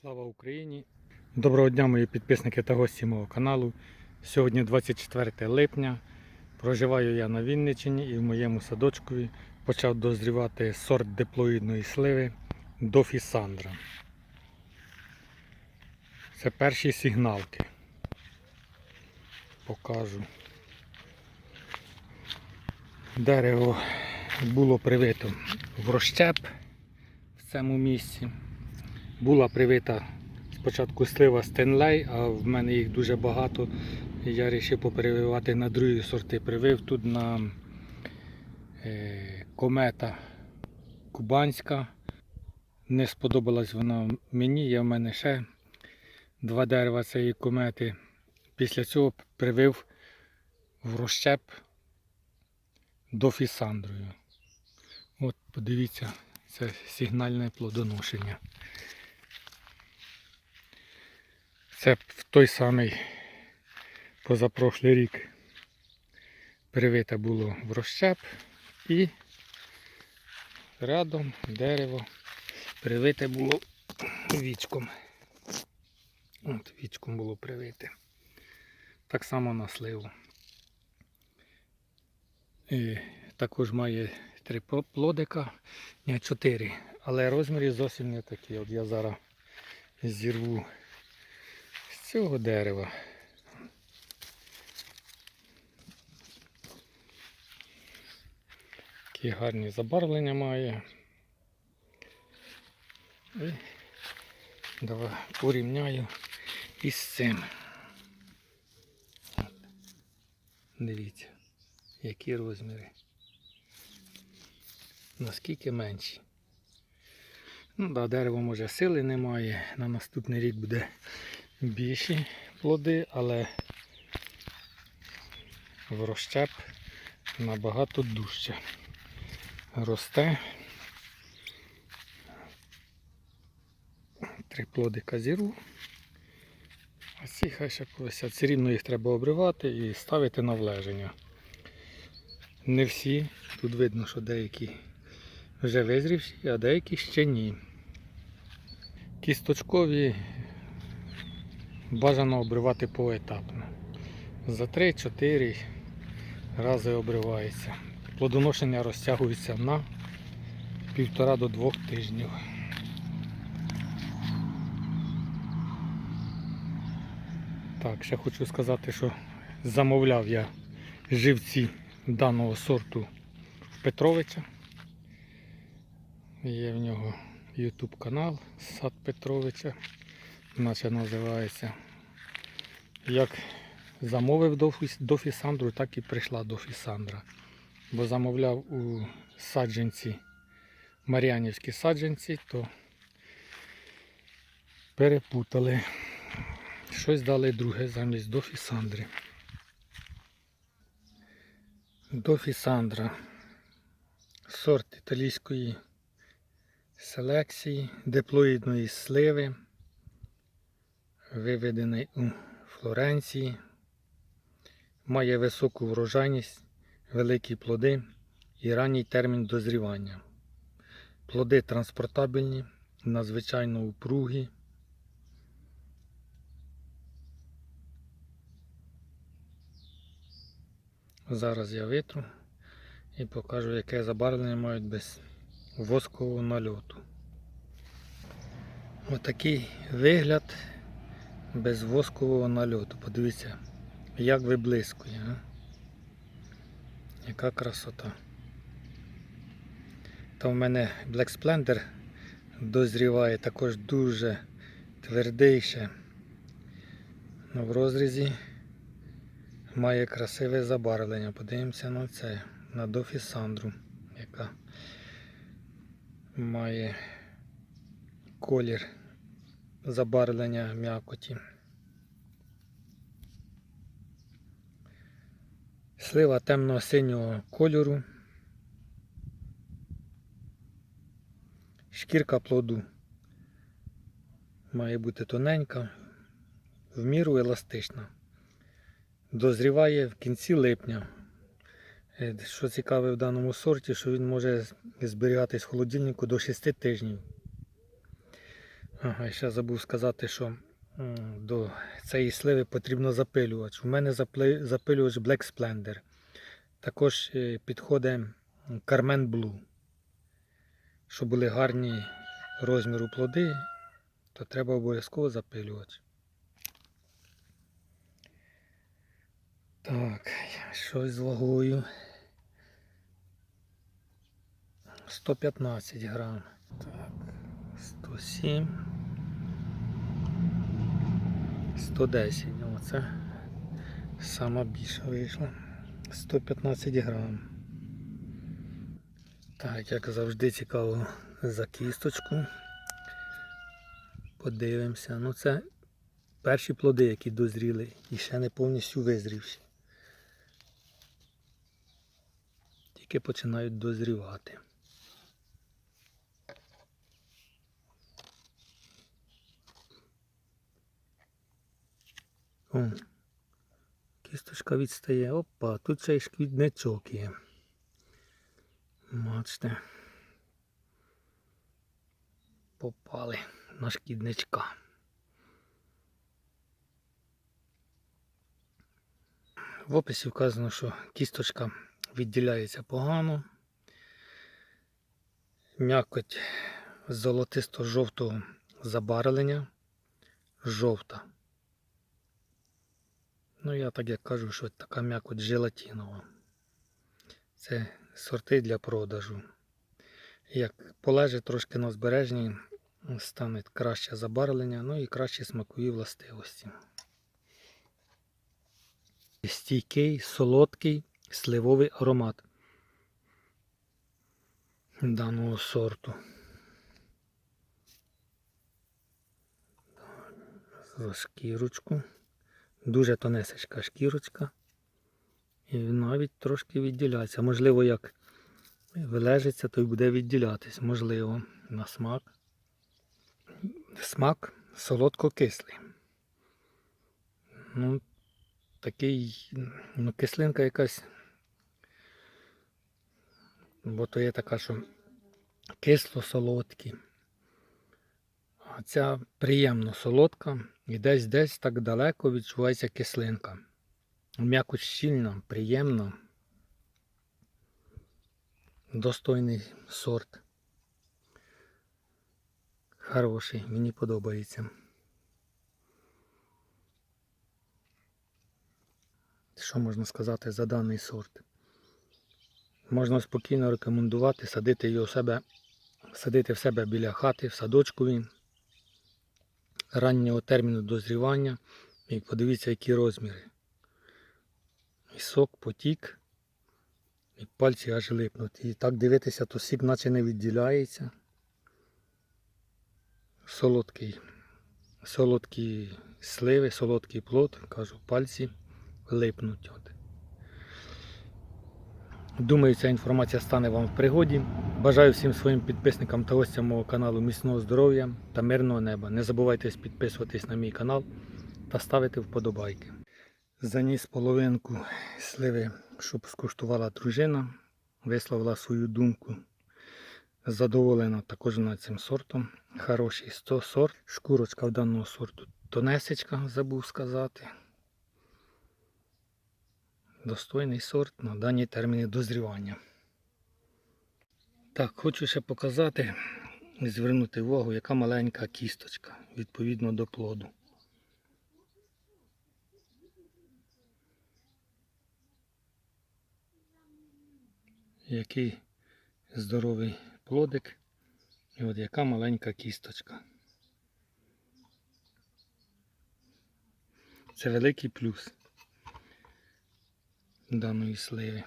Слава Україні! Доброго дня, мої підписники та гості мого каналу. Сьогодні 24 липня. Проживаю я на Вінниччині і в моєму садочкові почав дозрівати сорт диплоїдної сливи Дофісандра. Це перші сигналки. Покажу. Дерево було привито в розщеп в цьому місці. Була привита спочатку слива Стенлей, а в мене їх дуже багато. Я вирішив поперевивати на другі сорти. Привив тут на е, комета кубанська. Не сподобалась вона мені, є в мене ще два дерева цієї комети. Після цього привив в розщеп до фісандрою. От подивіться, це сигнальне плодоношення. Це в той самий позапрошлий рік привите було в розщеп і рядом дерево привите було вічком. От вічком було привите. Так само на сливу. І також має три плодика, ні, чотири, але розміри зовсім не такі. От я зараз зірву цього дерева. Такі гарні забарвлення має. І давай порівняю із цим. Дивіться, які розміри. Наскільки менші. Ну да, дерево може сили немає. На наступний рік буде більші плоди, але в розщеп набагато дужче росте. Три плодика зіру. А ці хай ще повисять. Все рівно їх треба обривати і ставити на влеження. Не всі. Тут видно, що деякі вже визрівші, а деякі ще ні. Кісточкові бажано обривати поетапно. За 3-4 рази обривається. Плодоношення розтягується на півтора до двох тижнів. Так, ще хочу сказати, що замовляв я живці даного сорту Петровича. Є в нього YouTube канал Сад Петровича, наче називається. Як замовив до, Фіс- Фісандру, так і прийшла до Фісандра. Бо замовляв у саджанці, Мар'янівські саджанці, то перепутали. Щось дали друге замість до Фісандри. До Фісандра. Сорт італійської селекції, диплоїдної сливи, виведений у Флоренції, має високу врожайність, великі плоди і ранній термін дозрівання. Плоди транспортабельні, надзвичайно упругі. Зараз я витру і покажу, яке забарвлення мають без воскового нальоту. Отакий вигляд без воскового нальоту. Подивіться, як виблискує. А? Яка красота. Там в мене Black Splendor дозріває також дуже твердий ще. Ну, в розрізі має красиве забарвлення. Подивимося на це, на дофісандру, яка має колір забарвлення м'якоті. Слива темно-синього кольору. Шкірка плоду має бути тоненька, в міру еластична. Дозріває в кінці липня. Е, Що цікаве в даному сорті, що він може зберігатись в холодильнику до 6 тижнів. Ага, ще забув сказати, що до цієї сливи потрібно запилювач. У мене запилювач Black Splendor. Також е, підходить Carmen Blue. Щоб були гарні розміру плоди, то треба обов'язково запилювач. Так, щось з вагою. 115 грам. Так, 107. 110. Оце сама більша вийшла. 115 грам. Так, як завжди цікаво за кісточку. Подивимося. Ну це перші плоди, які дозріли і ще не повністю визрівші. Тільки починають дозрівати. О, кісточка відстає. Опа, тут ще й є. Бачите. Попали на шкідничка. В описі вказано, що кісточка відділяється погано. М'якоть золотисто-жовтого забарвлення. Жовта. Ну, я так як кажу, що така м'якоть желатинова. Це сорти для продажу. Як полежить трошки на збереженні, стане краще забарвлення, ну і кращі смакові властивості. Стійкий, солодкий, сливовий аромат даного сорту. За шкірочку. Дуже тонесечка шкірочка. І навіть трошки відділяється. Можливо, як вилежиться, то й буде відділятись. Можливо, на смак. Смак солодко-кислий. Ну, такий, ну, кислинка якась. Бо то є така, що кисло-солодкі. А ця приємно солодка і десь десь так далеко відчувається кислинка. М'якоть щільна, приємна. Достойний сорт. Хороший, мені подобається. Що можна сказати за даний сорт? Можна спокійно рекомендувати садити його в себе, садити в себе біля хати, в садочкові раннього терміну дозрівання. І подивіться, які розміри. І сок потік, і пальці аж липнуть. І так дивитися, то сік наче не відділяється. Солодкий. Солодкі сливи, солодкий плод, кажу, пальці липнуть. Думаю, ця інформація стане вам в пригоді. Бажаю всім своїм підписникам та гостям мого каналу міцного здоров'я та мирного неба. Не забувайте підписуватись на мій канал та ставити вподобайки. Заніс половинку сливи, щоб скуштувала дружина, висловила свою думку. Задоволена також над цим сортом. Хороший 100 сорт. Шкурочка в даного сорту тонесечка, забув сказати. Достойний сорт на дані терміни дозрівання. Так, хочу ще показати і звернути увагу, яка маленька кісточка відповідно до плоду. Який здоровий плодик і от яка маленька кісточка. Це великий плюс даної сливи.